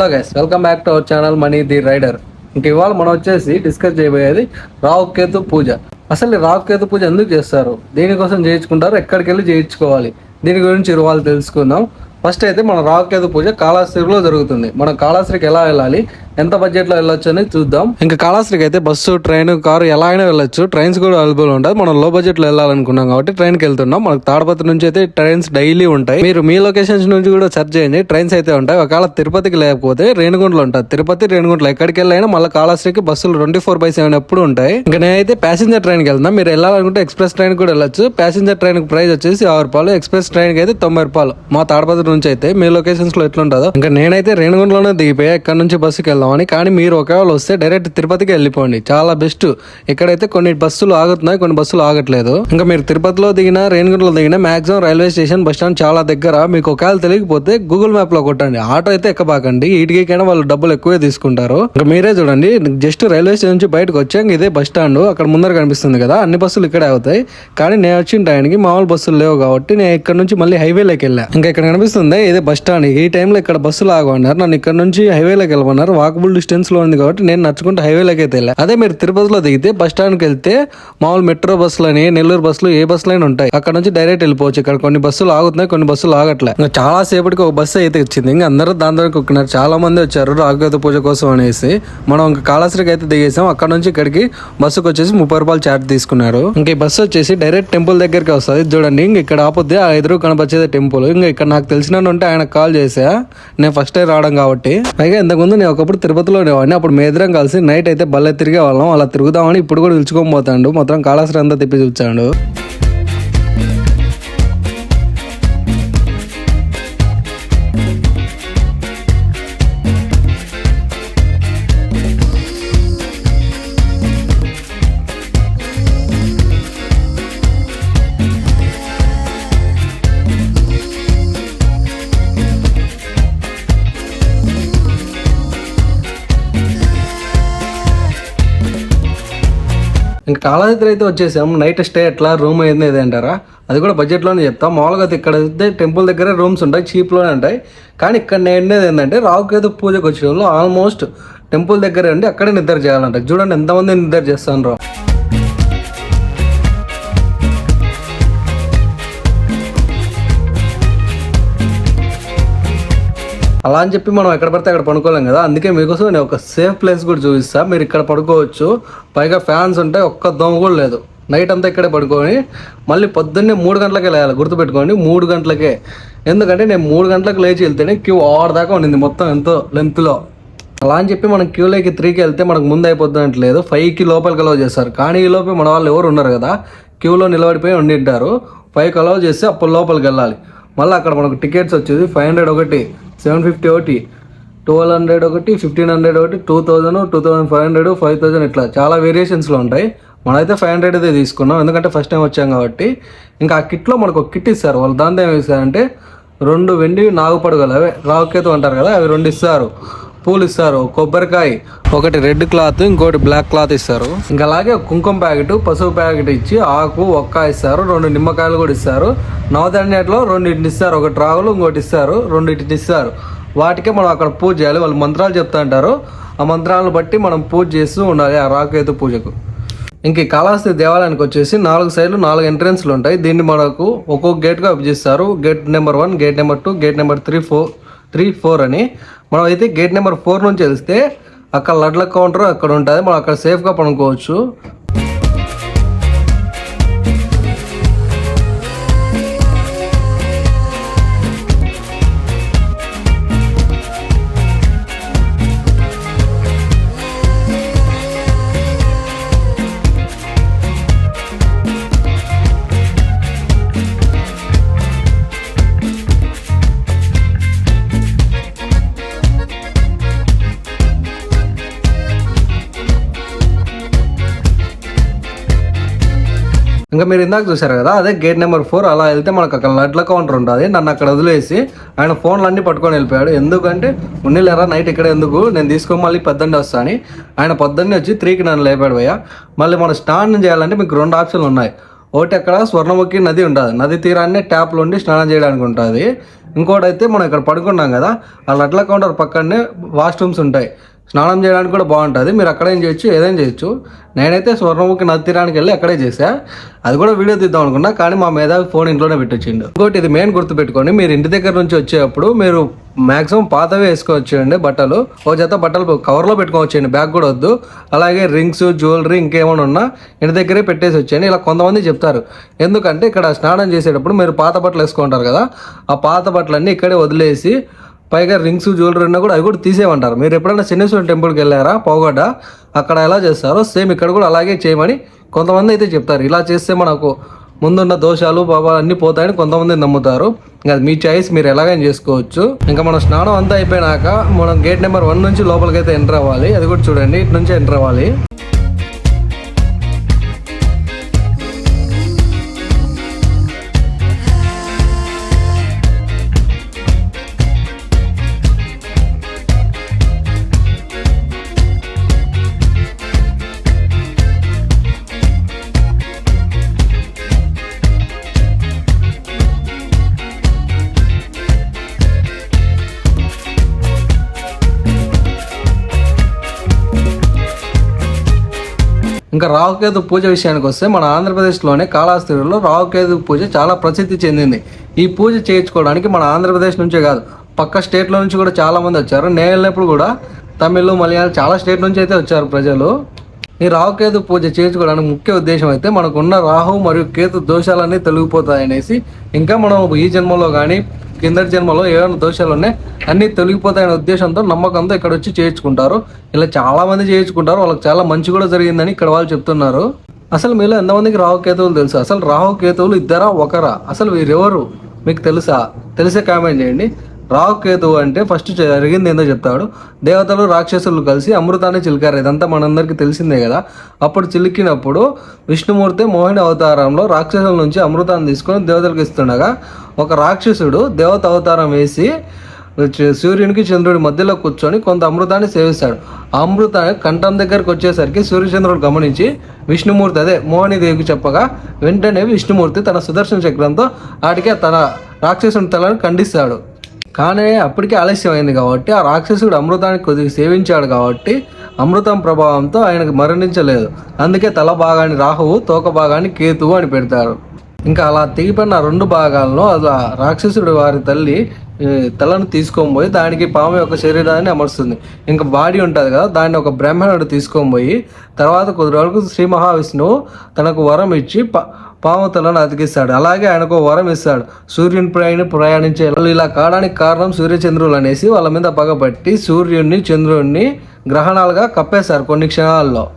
Hello guys welcome back to our channel money the rider ఇంక ఇవాళ మనం వచ్చేసి డిస్కస్ చేయబోయేది రావుకేతు పూజ. అసలు ఈ రావుకేతు పూజ ఎందుకు చేస్తారు? దీనికోసం చేయించుకుంటారు? ఎక్కడికి వెళ్ళి చేయించుకోవాలి? దీని గురించి ఇవాళ తెలుసుకుందాం. ఫస్ట్ అయితే మన రావుకేతు పూజ కాళాస్త్రిలో జరుగుతుంది. మనం కాళాస్త్రికి ఎలా వెళ్ళాలి? ఎంత బడ్జెట్లో వెళ్ళొచ్చు అని చూద్దాం. ఇంకా కాళాస్త్రికి అయితే బస్సు ట్రైన్ కారు ఎలా అయినా వెళ్ళొచ్చు. ట్రైన్స్ కూడా అవైలబుల్ ఉంటుంది మనం లో బడ్జెట్లో వెళ్ళాలనుకున్నాం కాబట్టి ట్రైన్కి వెళ్తున్నాం. మనకు తాడపత్రి నుంచి అయితే ట్రైన్స్ డైలీ ఉంటాయి. మీరు మీ లొకేషన్స్ నుంచి కూడా సెర్చ్ చేయండి. ట్రైన్స్ అయితే ఉంటాయి. ఒకవేళ తిరుపతికి లేకపోతే రేణుగుంటలో ఉంటుంది తిరుపతి రేణుగుంటలో ఎక్కడికి వెళ్ళైనా మళ్ళీ కాళాశ్రీకి బస్సులు ట్వంటీ ఫోర్ బై సెవెన్ ఎప్పుడు ఉంటాయి. ఇంకా నేనైతే ప్యాసింజర్ ట్రైన్కి వెళ్తాను మీరు వెళ్ళాలనుకుంటే ఎక్స్ప్రెస్ ట్రైన్ కూడా వెళ్ళొచ్చు. ప్యాసింజర్ ట్రైన్ ప్రైస్ వచ్చేసి ఆరు రూపాయలు. ఎక్స్ప్రెస్ ట్రైన్కి అయితే తొంభై రూపాయలు. మా తాడపత్రి నుంచి అయితే మీ లొకేషన్స్లో ఎట్లుంటుందో. ఇంకా నేనైతే రేణుగుంటలోనే దిగిపోయా. ఇక్కడ నుంచి బస్సుకి వెళ్దామని కానీ మీరు ఒకవేళ వస్తే డైరెక్ట్ తిరుపతికి వెళ్ళిపోండి. చాలా బెస్ట్ ఇక్కడైతే కొన్ని బస్సులు ఆగుతున్నాయి కొన్ని బస్సులు ఆగట్లేదు. ఇంకా మీరు తిరుపతిలో దిగినా రేణుగుంటలో దిగినా maximum railway station bus stand చాలా దగ్గర. మీకు ఒకవేళ తెలియకపోతే గూగుల్ మ్యాప్లో కొట్టండి. ఆటో అయితే ఎక్కబాకండి. ఇటుకైనా వాళ్ళు డబ్బులు ఎక్కువే తీసుకుంటారు. ఇంకా మీరే చూడండి. జస్ట్ రైల్వే స్టేషన్ నుంచి బయటకు వచ్చాక ఇదే బస్ స్టాండ్. అక్కడ ముందర కనిపిస్తుంది కదా. అన్ని బస్సులు ఇక్కడే అవుతాయి. కానీ నేను వచ్చిన టైంకి మామూలు బస్సులు లేవు కాబట్టి నేను ఇక్కడ నుంచి మళ్ళీ హైవేలోకి వెళ్ళా. ఇంకా ఇక్కడ కనిపిస్తుంది ఇదే బస్ స్టాండ్. ఈ టైంలో ఇక్కడ బస్సులు ఆగమన్నారు నన్ను ఇక్కడ నుంచి హైవేలోకి వెళ్ళమన్నారు. వాకబుల్ డిస్టెన్స్లో ఉంది కాబట్టి నేను నచ్చుకుంటే హైవేలోకి అయితే వెళ్ళా. అదే మీరు తిరుపతిలో దిగితే బస్ స్టాండ్కి వెళ్తే మామూలు మెట్రో బస్సులని నెల్లూరు బస్సులు ఏ బస్సులైనా ఉంటాయి. అక్కడ నుంచి డైరెక్ట్ వెళ్ళిపోవచ్చు. ఇక్కడ కొన్ని బస్సులు ఆగుతున్నాయి కొన్ని బస్సులు ఆగట్లే. ఇంకా చాలా సేపటికి ఒక బస్సు అయితే వచ్చింది. ఇంకా అందరూ దాని దగ్గర కుక్కినారు చాలా మంది వచ్చారు రాఘవేత పూజ కోసం అనేసి. మనం ఇంకా కాళాశ్రీకి అయితే దిగేసాం. అక్కడ నుంచి ఇక్కడికి బస్సుకు వచ్చేసి ముప్పై రూపాయలు చార్జ్ తీసుకున్నారు. ఇంకా ఈ బస్సు వచ్చేసి డైరెక్ట్ టెంపుల్ దగ్గరికి వస్తుంది. చూడండి ఇంక ఇక్కడ ఆపొద్ది ఆ ఎదురు కనపచ్చేది టెంపుల్ ఇంకా ఇక్కడ నాకు తెలిసిన ఉంటే ఆయన కాల్ చేసా. నేను ఫస్ట్ టైం రావడం కాబట్టి. పైగా ఇంతకుముందు నేను ఒకప్పుడు తిరుపతిలో ఉండేవాడిని. అప్పుడు మీ కలిసి నైట్ అయితే బల్లె తిరిగే వాళ్ళం అలా తిరుగుదామని ఇప్పుడు కూడా పిలుచుకొని పోతాడు. మొత్తం కాళాశ్రీ అంతా తిప్పి చూచాడు ఇంకా కాళహస్తి అయితే వచ్చేసాం నైట్ స్టే ఎట్లా? రూమ్ అయింది ఏది అంటారా? అది కూడా బడ్జెట్లోనే చెప్తాం. మామూలుగా ఇక్కడ అయితే టెంపుల్ దగ్గర రూమ్స్ ఉంటాయి. చీప్లోనే ఉంటాయి. కానీ ఇక్కడ నేను ఏంటంటే రావుకేతు పూజకు వచ్చే ఆల్మోస్ట్ టెంపుల్ దగ్గర ఉండి అక్కడే నిద్ర చేయాలంట. చూడండి ఎంతమంది నిద్ర చేస్తాను రా అలా అని చెప్పి మనం ఎక్కడ పడితే అక్కడ పడుకోలేం కదా. అందుకే మీకోసం నేను ఒక సేఫ్ ప్లేస్ కూడా చూపిస్తా. మీరు ఇక్కడ పడుకోవచ్చు. పైగా ఫ్యాన్స్ ఉంటే ఒక్క దోమ కూడా లేదు. నైట్ అంతా ఇక్కడే పడుకొని మళ్ళీ పొద్దున్నే మూడు గంటలకే లేయాలి. గుర్తుపెట్టుకోండి మూడు గంటలకే. ఎందుకంటే నేను మూడు గంటలకు లేచి వెళ్తేనే క్యూ ఆరు దాకా ఉండింది మొత్తం ఎంతో లెంత్లో అలా అని చెప్పి మనం క్యూలోకి త్రీకి వెళ్తే మనకు ముందు అయిపోతున్నట్లేదు. ఫైవ్కి లోపలికి అలవ్ చేస్తారు కానీ ఈ లోపే మన వాళ్ళు ఎవరు ఉన్నారు కదా. క్యూలో నిలబడిపోయి ఉండింటారు ఫైవ్కి అలవ్ చేస్తే అప్పుడు లోపలికి వెళ్ళాలి. మళ్ళీ అక్కడ మనకు టికెట్స్ వచ్చేది ఫైవ్ హండ్రెడ్ ఒకటి. సెవెన్ ఫిఫ్టీ ఒకటి ట్వెల్వ్ హండ్రెడ్ ఒకటి ఫిఫ్టీన్ హండ్రెడ్ ఒకటి two thousand two thousand five hundred five thousand ఇట్లా చాలా వేరియేషన్స్లో ఉంటాయి. మనమైతే ఫైవ్ హండ్రెడ్ అయితే తీసుకున్నాం. ఎందుకంటే ఫస్ట్ టైం వచ్చాం కాబట్టి. ఇంకా ఆ కిట్లో మనకు ఒక కిట్ ఇస్తారు. వాళ్ళు దాంతో ఏమి ఇస్తారంటే రెండు వెండి నాగుపడుగలు. అవే రావుకేతు అంటారు కదా అవి రెండు ఇస్తారు. పూలు ఇస్తారు కొబ్బరికాయ ఒకటి రెడ్ క్లాత్ ఇంకోటి బ్లాక్ క్లాత్ ఇస్తారు. ఇంకా అలాగే కుంకుమ ప్యాకెట్ పసుపు ప్యాకెట్ ఇచ్చి ఆకు ఒక్క ఇస్తారు రెండు నిమ్మకాయలు కూడా ఇస్తారు. నవధాన్యాట్లో రెండింటిని ఇస్తారు. ఒకటి రాగులు ఇంకోటి ఇస్తారు రెండింటిని ఇస్తారు. వాటికే మనం అక్కడ పూజ చేయాలి. వాళ్ళు మంత్రాలు చెప్తా అంటారు. ఆ మంత్రాలను బట్టి మనం పూజ చేస్తూ ఉండాలి ఆ రాకేతు పూజకు. ఇంక కాళహస్తి దేవాలయానికి వచ్చేసి నాలుగు సైడ్లు నాలుగు ఎంట్రెన్స్లు ఉంటాయి. దీన్ని మనకు ఒక్కొక్క గేట్గా విభజిస్తారు. Gate number one gate number two gate number three four three four అని. మనం అయితే గేట్ నెంబర్ ఫోర్ నుంచి వెళ్తే అక్కడ లడ్ల కౌంటర్ అక్కడ ఉంటుంది. మనం అక్కడ సేఫ్గా పడుకోవచ్చు. ఇంకా మీరు ఇందాక చూసారు కదా అదే గేట్ నెంబర్ ఫోర్ అలా వెళ్తే మనకు అక్కడ లడ్ల కౌంటర్ ఉంటుంది నన్ను అక్కడ వదిలేసి ఆయన ఫోన్లు అన్ని పట్టుకొని వెళ్ళిపోయాడు. ఎందుకంటే ఉన్నిలేరా నైట్ ఇక్కడ ఎందుకు? నేను తీసుకొని మళ్ళీ పెద్దండి వస్తా అని ఆయన పొద్దున్నే వచ్చి త్రీకి నన్ను లేపాడు భయ్య. మళ్ళీ మనం స్నానం చేయాలంటే మీకు రెండు ఆప్షన్లు ఉన్నాయి. ఒకటి అక్కడ స్వర్ణముఖి నది ఉంటుంది నది తీరాన్నే ట్యాప్లో ఉండి స్నానం చేయడానికి ఉంటుంది. ఇంకోటి అయితే మనం ఇక్కడ పడుకున్నాం కదా ఆ లడ్ల కౌంటర్ పక్కనే వాష్రూమ్స్ ఉంటాయి. స్నానం చేయడానికి కూడా బాగుంటుంది. మీరు అక్కడేం చేయొచ్చు ఏదైనా చేయొచ్చు. నేనైతే స్వర్ణముఖి నది తీరానికి వెళ్ళి అక్కడే చేసా అది కూడా వీడియో తీద్దాం అనుకున్నా కానీ మా మీద ఫోన్ ఇంట్లోనే పెట్టొచ్చిండు. ఇంకోటి ఇది మెయిన్ గుర్తుపెట్టుకోండి మీరు ఇంటి దగ్గర నుంచి వచ్చేటప్పుడు మీరు మాక్సిమం పాతవే వేసుకొచ్చేయండి బట్టలు. ఓ జత బట్టలు కవర్లో పెట్టుకోవచ్చు అండి బ్యాగ్ కూడా వద్దు. అలాగే రింగ్స్ జ్యువెలరీ ఇంకేమైనా ఉన్నా ఇంటి దగ్గరే పెట్టేసి వచ్చేయండి. ఇలా కొంతమంది చెప్తారు. ఎందుకంటే ఇక్కడ స్నానం చేసేటప్పుడు మీరు పాత బట్టలు వేసుకుంటారు కదా ఆ పాత బట్టలన్నీ ఇక్కడే వదిలేసి పైగా రింగ్స్ జ్యువెలరీ ఉన్నా కూడా అవి కూడా తీసేయమంటారు. మీరు ఎప్పుడైనా శనేశ్వరం టెంపుల్కి వెళ్ళారా? పోగొడ్డ? అక్కడ ఎలా చేస్తారో సేమ్ ఇక్కడ కూడా అలాగే చేయమని కొంతమంది అయితే చెప్తారు. ఇలా చేస్తే మనకు ముందున్న దోషాలు పాపాలు అన్నీ పోతాయని కొంతమంది నమ్ముతారు. ఇంకా మీ చాయిస్ మీరు ఎలాగైనా చేసుకోవచ్చు. ఇంకా మన స్నానం అంతా అయిపోయినాక మనం గేట్ నెంబర్ వన్ నుంచి లోపలికి అయితే ఎంటర్ అవ్వాలి. అది కూడా చూడండి. ఇటు నుంచి ఎంటర్ అవ్వాలి. ఇంకా రావుకేతు పూజ విషయానికి వస్తే మన ఆంధ్రప్రదేశ్లోనే కాళహస్తిలో రావుకేతు పూజ చాలా ప్రసిద్ధి చెందింది. ఈ పూజ చేయించుకోవడానికి మన ఆంధ్రప్రదేశ్ నుంచే కాదు పక్క స్టేట్ల నుంచి కూడా చాలామంది వచ్చారు. నేను వెళ్ళినప్పుడు కూడా తమిళ్ మలయాళం చాలా స్టేట్ నుంచి అయితే వచ్చారు ప్రజలు. ఈ రావుకేతు పూజ చేయించుకోవడానికి ముఖ్య ఉద్దేశం అయితే మనకున్న రాహు మరియు కేతు దోషాలన్నీ తొలగిపోతాయనేసి ఇంకా మనం ఈ జన్మలో కానీ కిందటి జన్మలో ఏమైనా దోషాలు ఉన్నాయి? అన్నీ తొలగిపోతాయనే ఉద్దేశంతో నమ్మకంతో ఇక్కడ వచ్చి చేయించుకుంటారు ఇలా చాలా మంది చేయించుకుంటారు వాళ్ళకి చాలా మంచి కూడా జరిగిందని ఇక్కడ వాళ్ళు చెప్తున్నారు. అసలు మీలో ఎంతమందికి రాహు కేతువులు తెలుసు? అసలు రాహుకేతువులు ఇద్దరా ఒకరా? అసలు వీరెవరు? మీకు తెలుసా? తెలిసే కామెంట్ చేయండి. రావుకేతు అంటే ఫస్ట్ జరిగింది ఏందో చెప్తాడు. దేవతలు రాక్షసులు కలిసి అమృతాన్ని చిలికారు. ఇదంతా మనందరికీ తెలిసిందే కదా. అప్పుడు చిలికినప్పుడు విష్ణుమూర్తి మోహిని అవతారంలో రాక్షసుల నుంచి అమృతాన్ని తీసుకొని దేవతలకు ఇస్తుండగా ఒక రాక్షసుడు దేవత అవతారం వేసి సూర్యునికి చంద్రుడి మధ్యలో కూర్చొని కొంత అమృతాన్ని సేవిస్తాడు. ఆ అమృతాన్ని కంఠం దగ్గరకు వచ్చేసరికి సూర్యచంద్రుడు గమనించి విష్ణుమూర్తి అదే మోహినీదేవికి చెప్పగా వెంటనే విష్ణుమూర్తి తన సుదర్శన చక్రంతో ఆడికి తన రాక్షసుని తలను ఖండిస్తాడు. కానీ అప్పటికే ఆలస్యమైంది కాబట్టి ఆ రాక్షసుడు అమృతాన్ని కొద్దిగా సేవించాడు కాబట్టి అమృతం ప్రభావంతో ఆయనకు మరణించలేదు. అందుకే తల భాగాన్ని రాహువు తోక భాగాన్ని కేతువు అని పెడతారు. ఇంకా అలా తెగిపడిన రెండు భాగాలను అలా రాక్షసుడు వారి తల్లి తలను తీసుకొని దానికి పాము యొక్క శరీరాన్ని అమరుస్తుంది. ఇంకా బాడీ ఉంటుంది కదా దాన్ని ఒక బ్రాహ్మణుడు తీసుకొని పోయి తర్వాత కొద్ది రోజులకు శ్రీ మహావిష్ణువు తనకు వరం ఇచ్చి పాముతలను అతికిస్తాడు. అలాగే ఆయనకు వరం ఇస్తాడు. సూర్యుని ప్రయాణి ప్రయాణించే వాళ్ళు ఇలా కావడానికి కారణం సూర్యచంద్రులు అనేసి వాళ్ళ మీద పగబట్టి సూర్యుడిని చంద్రుడిని గ్రహణాలుగా కప్పేశారు కొన్ని క్షణాల్లో.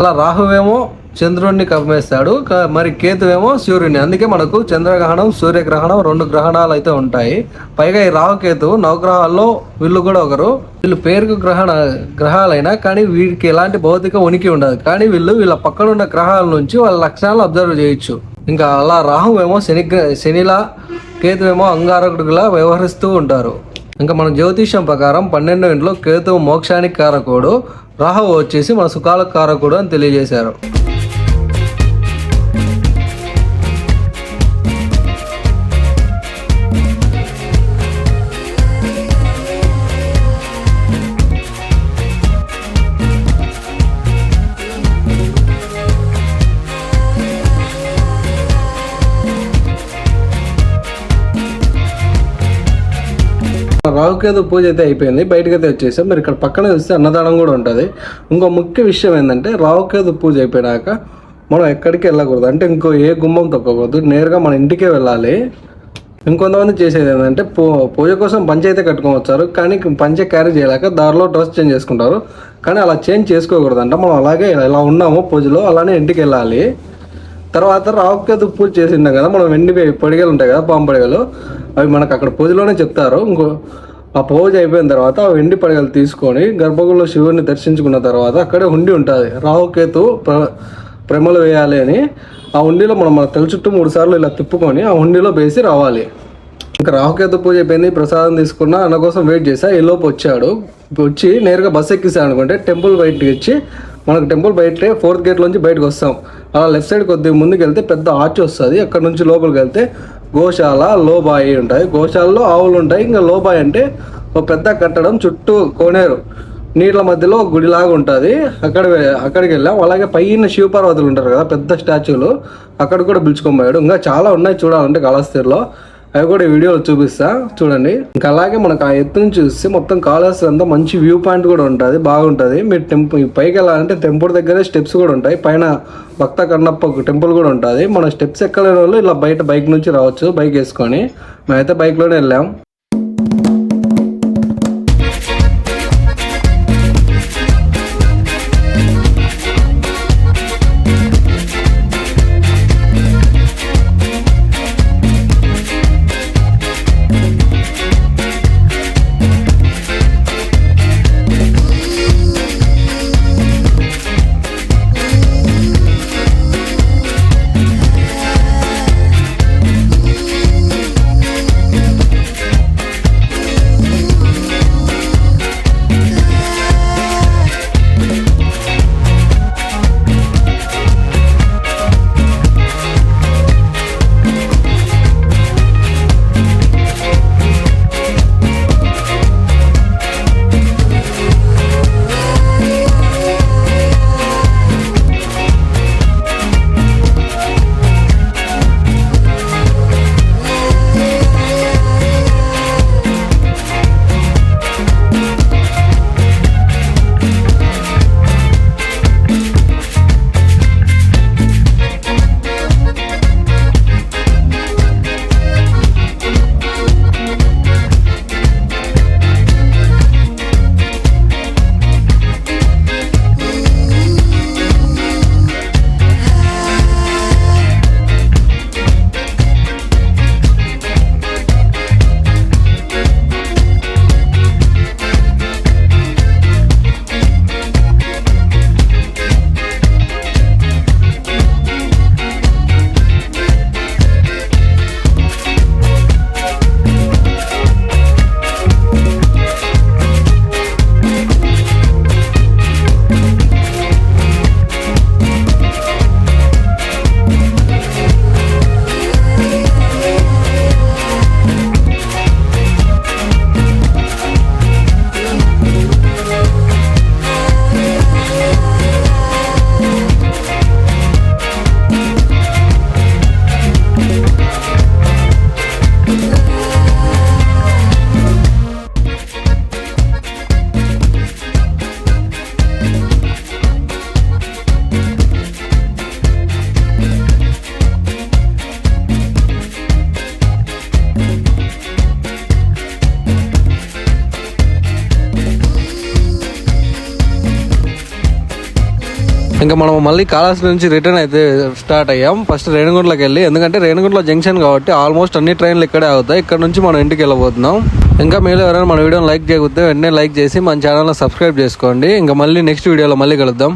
అలా రాహువేమో చంద్రుడిని కమ్మేస్తాడు క- మరి కేతువేమో సూర్యుని అందుకే మనకు చంద్రగ్రహణం సూర్యగ్రహణం రెండు గ్రహణాలు అయితే ఉంటాయి. పైగా ఈ రాహుకేతు నవగ్రహాల్లో వీళ్ళు కూడా ఒకరు. వీళ్ళు పేరుకు గ్రహణ గ్రహాలైనా కానీ వీరికి ఎలాంటి భౌతిక ఉనికి ఉండదు. కానీ వీళ్ళు వీళ్ళ పక్కన ఉన్న గ్రహాల నుంచి వాళ్ళ లక్షణాలు అబ్జర్వ్ చేయొచ్చు. ఇంకా అలా రాహువేమో శని శనిలా కేతువేమో అంగారకుడిలా వ్యవహరిస్తూ ఉంటారు. ఇంకా మన జ్యోతిష్యం ప్రకారం పన్నెండో ఇంట్లో కేతువు మోక్షానికి కారకుడు. రాహు వచ్చేసి మన సుఖాలకు కారకుడు అని తెలియజేశారు. రావుకేతు పూజ అయితే అయిపోయింది. బయటకు అయితే వచ్చేసాం. మరి ఇక్కడ పక్కన చూస్తే అన్నదానం కూడా ఉంటుంది. ఇంకో ముఖ్య విషయం ఏంటంటే రావుకేదు పూజ అయిపోయినాక మనం ఎక్కడికి వెళ్ళకూడదు. అంటే ఇంకో ఏ గుమ్మం తొక్కకూడదు. నేరుగా మన ఇంటికే వెళ్ళాలి. ఇంకొంతమంది చేసేది ఏంటంటే పూ పూజ కోసం పంచ అయితే కట్టుకొని వచ్చారు. కానీ పంచె క్యారీ చేయలేక దారిలో డ్రెస్ చేంజ్ చేసుకుంటారు. కానీ అలా చేంజ్ చేసుకోకూడదు అంటే మనం అలాగే ఇలా ఉన్నాము పూజలో. అలానే ఇంటికి వెళ్ళాలి. తర్వాత రావుకేతు పూజ చేసిండే కదా. మనం వెండి పొడిగలు ఉంటాయి కదా పాము పొడిగలు. అవి మనకు అక్కడ పూజలోనే చెప్తారు. ఇంకో ఆ పూజ అయిపోయిన తర్వాత ఆ వెండి పడగలు తీసుకొని గర్భగుడిలో శివుడిని దర్శించుకున్న తర్వాత అక్కడే ఉండి ఉంటుంది. రాహుకేతు ప్ర ప్రేమలు వేయాలి అని ఆ హుండీలో మనం మన తల చుట్టూ మూడు సార్లు ఇలా తిప్పుకొని ఆ హుండీలో వేసి రావాలి. ఇంకా రాహుకేతు పూజ అయిపోయింది ప్రసాదం తీసుకున్నా అన్న కోసం వెయిట్ చేసా ఈ వచ్చాడు. వచ్చి నేరుగా బస్ ఎక్కిస్తాను అనుకుంటే టెంపుల్ బయటకి వచ్చి మనకు టెంపుల్ బయటే ఫోర్త్ గేట్లోంచి నుంచి బయటకు వస్తాం. అలా లెఫ్ట్ సైడ్ కొద్దిగా ముందుకు వెళ్తే పెద్ద ఆర్చ్ వస్తుంది. అక్కడ నుంచి లోపలికి వెళ్తే గోశాల లోబాయి ఉంటాయి. గోశాలలో ఆవులు ఉంటాయి. ఇంకా లోబాయి అంటే ఒక పెద్ద కట్టడం చుట్టూ కోనేరు. నీళ్ళ మధ్యలో ఒక గుడిలాగా ఉంటుంది. అక్కడ అక్కడికి వెళ్ళాం. అలాగే పైన శివపార్వతులు ఉంటారు కదా పెద్ద స్టాచ్యూలు. అక్కడ కూడా పిలుచుకొని పోయాడు. ఇంకా చాలా ఉన్నాయి చూడాలంటే కాళహస్తిలో. అవి కూడా ఈ వీడియోలో చూపిస్తా. చూడండి. ఇంకా అలాగే మనకు ఆ ఎత్తు నుంచి చూస్తే మొత్తం కాళహస్తి అంతా మంచి వ్యూ పాయింట్ కూడా ఉంటుంది. బాగుంటుంది. మీరు టెంపుల్ పైకి వెళ్ళాలంటే టెంపుల్ దగ్గరే స్టెప్స్ కూడా ఉంటాయి. పైన భక్త కన్నప్ప టెంపుల్ కూడా ఉంటుంది. మన స్టెప్స్ ఎక్కలేని వాళ్ళు ఇలా బయట బైక్ నుంచి రావచ్చు. బైక్ వేసుకొని. మేమైతే బైక్లోనే వెళ్ళాం. ఇంకా మనం మళ్ళీ కాళహస్తి నుంచి రిటర్న్ అయితే స్టార్ట్ అయ్యాం. ఫస్ట్ రేణిగుంటలోకి వెళ్ళి ఎందుకంటే రేణిగుంటలో జంక్షన్ కాబట్టి ఆల్మోస్ట్ అన్ని ట్రైన్లు ఇక్కడే అవుతాయి. ఇక్కడ నుంచి మనం ఇంటికి వెళ్ళబోతున్నాం. ఇంకా మీరు ఎవరైనా మన వీడియోని లైక్ చేయకపోతే వెంటనే లైక్ చేసి మన ఛానల్ని సబ్స్క్రైబ్ చేసుకోండి. ఇంకా మళ్ళీ నెక్స్ట్ వీడియోలో మళ్ళీ కలుద్దాం.